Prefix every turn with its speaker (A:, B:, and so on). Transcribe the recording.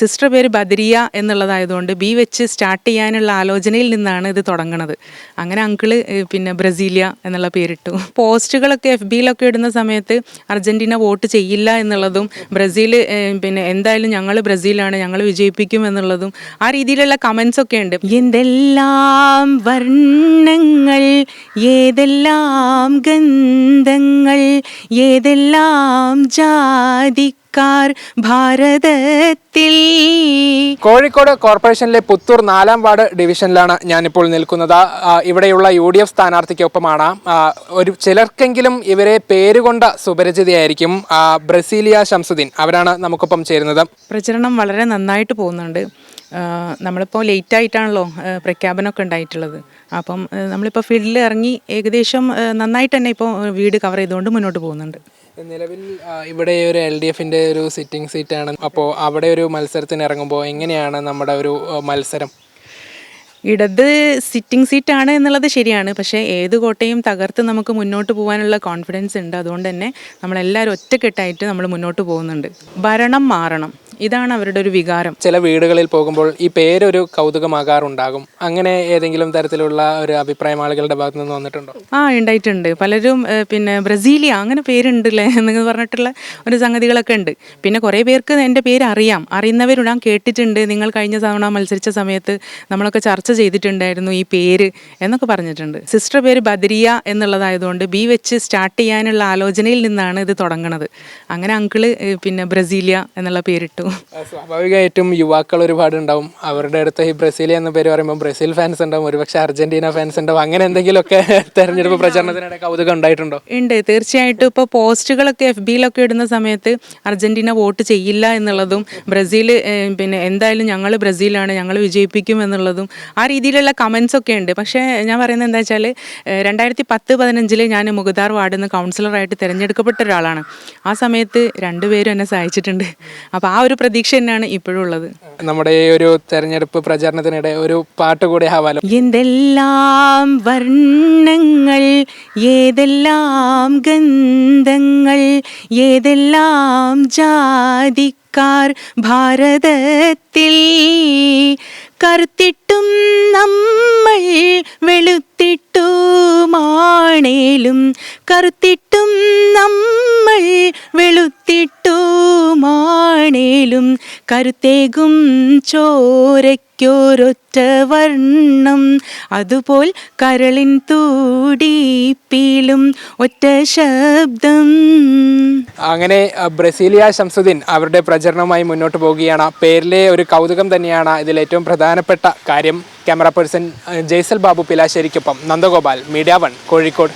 A: Sister പേര് ബദരിയ എന്നുള്ളതായതുകൊണ്ട് B വെച്ച് സ്റ്റാർട്ട് ചെയ്യാനുള്ള ആലോചനയിൽ നിന്നാണ് ഇത് തുടങ്ങുന്നത് അങ്ങനെ അങ്കിൾ പിന്നെ ബ്രസീലിയ എന്നുള്ള പേരിട്ടു. പോസ്റ്റുകളൊക്കെ എഫ് ബിയിലൊക്കെ ഇടുന്ന സമയത്ത് അർജന്റീന വോട്ട് ചെയ്യില്ല എന്നുള്ളതും ബ്രസീൽ പിന്നെ എന്തായാലും ഞങ്ങൾ ബ്രസീലാണ് ഞങ്ങൾ വിജയിപ്പിക്കും എന്നുള്ളതും ആ രീതിയിലുള്ള കമൻസ് ഒക്കെ ഉണ്ട്. എന്തെല്ലാം വർണങ്ങൾ ഏതെല്ലാം ഗന്ധങ്ങൾ ഏതെല്ലാം ജാതിക്കാർ ഭാരതത്തിൽ.
B: കോഴിക്കോട് കോർപ്പറേഷനിലെ പുത്തൂർ നാലാം വാർഡ് ഡിവിഷനിലാണ് ഞാനിപ്പോൾ നിൽക്കുന്നത്. ഇവിടെയുള്ള യു ഡി എഫ് സ്ഥാനാർത്ഥിക്കൊപ്പമാണ്. ഒരു ചിലർക്കെങ്കിലും ഇവരെ പേരുകൊണ്ട സുപരിചിതയായിരിക്കും ബ്രസീലിയ ശംസുദ്ദീൻ. അവരാണ് നമുക്കൊപ്പം ചേരുന്നത്.
A: പ്രചരണം വളരെ നന്നായിട്ട് പോകുന്നുണ്ട്. നമ്മളിപ്പോൾ ലേറ്റ് ആയിട്ടാണല്ലോ പ്രഖ്യാപനമൊക്കെ ഉണ്ടായിട്ടുള്ളത്. അപ്പം നമ്മളിപ്പോൾ ഫീൽഡിൽ ഇറങ്ങി ഏകദേശം നന്നായിട്ട് തന്നെ ഇപ്പോൾ വീട് കവർ ചെയ്തുകൊണ്ട് മുന്നോട്ട് പോകുന്നുണ്ട്.
B: നിലവിൽ ഇവിടെ ഒരു എൽ ഡി എഫിന്റെ ഒരു സിറ്റിംഗ് സീറ്റാണ് അപ്പോൾ അവിടെ ഒരു മത്സരത്തിന് ഇറങ്ങുമ്പോൾ എങ്ങനെയാണ് നമ്മുടെ ഒരു മത്സരം?
A: ഇടത് സിറ്റിംഗ് സീറ്റാണ് എന്നുള്ളത് ശരിയാണ്. പക്ഷേ ഏത് കോട്ടയും തകർത്ത് നമുക്ക് മുന്നോട്ട് പോകാനുള്ള കോൺഫിഡൻസ് ഉണ്ട്. അതുകൊണ്ട് തന്നെ നമ്മളെല്ലാവരും ഒറ്റക്കെട്ടായിട്ട് നമ്മൾ മുന്നോട്ട് പോകുന്നുണ്ട്. ഭരണം മാറണം. ഇതാണ് അവരുടെ ഒരു വികാരം.
B: ചില വീടുകളിൽ പോകുമ്പോൾ ഈ പേരൊരു കൗതുകമാകാറുണ്ടാകും. അങ്ങനെ ഏതെങ്കിലും തരത്തിലുള്ള ഒരു അഭിപ്രായം ആളുകളുടെ ഭാഗത്ത് നിന്ന് വന്നിട്ടുണ്ടോ?
A: ആ ഉണ്ടായിട്ടുണ്ട്. പലരും ഏഹ്, പിന്നെ ബ്രസീലിയ അങ്ങനെ പേരുണ്ടല്ലേ എന്നൊക്കെ പറഞ്ഞിട്ടുള്ള ഒരു സംഗതികളൊക്കെ ഉണ്ട്. പിന്നെ കുറേ പേർക്ക് എന്റെ പേര് അറിയാം. അറിയുന്നവരും ഞാൻ കേട്ടിട്ടുണ്ട്. നിങ്ങൾ കഴിഞ്ഞ തവണ മത്സരിച്ച സമയത്ത് നമ്മളൊക്കെ ചർച്ച ചെയ്തിട്ടുണ്ടായിരുന്നു ഈ പേര് എന്നൊക്കെ പറഞ്ഞിട്ടുണ്ട്. സിസ്റ്റർ പേര് ബദരിയ എന്നുള്ളതായതുകൊണ്ട് ബി വെച്ച് സ്റ്റാർട്ട് ചെയ്യാനുള്ള ആലോചനയിൽ നിന്നാണ് ഇത് തുടങ്ങുന്നത് അങ്ങനെ അങ്കിൾ ഏഹ്, പിന്നെ ബ്രസീലിയ എന്നുള്ള പേരിട്ടു.
B: സ്വാഭാവികമായിട്ടും യുവാക്കൾ ഒരുപാട് ഉണ്ടാവും. അവരുടെ അടുത്ത് ഈ ബ്രസീൽ എന്ന പേര് പറയുമ്പോൾ ബ്രസീൽ ഫാൻസ് ഉണ്ടാവും. ഒരുപക്ഷെ അർജന്റീന ഫാൻസ് ഉണ്ടാവും. അങ്ങനെ എന്തെങ്കിലുമൊക്കെ തെരഞ്ഞെടുപ്പ് പ്രചരണത്തിനിടെ കൗതുകം ഉണ്ടായിട്ടുണ്ടോ?
A: ഉണ്ട്. തീർച്ചയായിട്ടും ഇപ്പോൾ പോസ്റ്റുകളൊക്കെ എഫ് ബിയിലൊക്കെ ഇടുന്ന സമയത്ത് അർജന്റീന വോട്ട് ചെയ്യില്ല എന്നുള്ളതും ബ്രസീൽ പിന്നെ എന്തായാലും ഞങ്ങൾ ബ്രസീലാണ് ഞങ്ങൾ വിജയിപ്പിക്കും എന്നുള്ളതും ആ രീതിയിലുള്ള കമൻസ് ഒക്കെ ഉണ്ട്. പക്ഷേ ഞാൻ പറയുന്നത് എന്താ വെച്ചാൽ രണ്ടായിരത്തി പത്ത് പതിനഞ്ചിൽ ഞാൻ മുഗദാർ വാർഡിൽ നിന്ന് കൗൺസിലറായിട്ട് തിരഞ്ഞെടുക്കപ്പെട്ട ഒരാളാണ്. ആ സമയത്ത് രണ്ടുപേരും എന്നെ സഹായിച്ചിട്ടുണ്ട്. അപ്പോൾ ആ ഒരു പ്രതീക്ഷ തന്നെയാണ് ഇപ്പോഴും ഉള്ളത്
B: നമ്മുടെ ഈ ഒരു തെരഞ്ഞെടുപ്പ് പ്രചാരണത്തിനിടെ ഒരു പാട്ട് കൂടി ആവാലോ?
A: എന്തെല്ലാം വർണങ്ങൾ ഏതെല്ലാം ഗന്ധങ്ങൾ ഏതെല്ലാം ജാതിക്കാർ ഭാരതത്തിൽ കറുത്തിട്ടും നമ്മൾ വെളുത്തിട്ടുമാണേലും കറുത്തിട്ടും നമ്മൾ വെളുത്തിട്ടുമാണേലും കരുത്തേകും ചോരയ്ക്കൊരൊറ്റ വർണം. അതുപോൽ കരളിൻ തൂടിപ്പിലും ഒറ്റ ശബ്ദം.
B: അങ്ങനെ ബ്രസീലിയ ശംസുദ്ദീൻ അവരുടെ പ്രചരണവുമായി മുന്നോട്ട് പോവുകയാണ്. പേരിലെ ഒരു കൗതുകം തന്നെയാണ് ഇതിൽ ഏറ്റവും പ്രധാനപ്പെട്ട കാര്യം. ക്യാമറ പേഴ്സൺ ജയ്സൽ ബാബു പിലാശ്ശേരിക്കൊപ്പം നന്ദഗോപാൽ മീഡിയ വൺ കോഴിക്കോട്.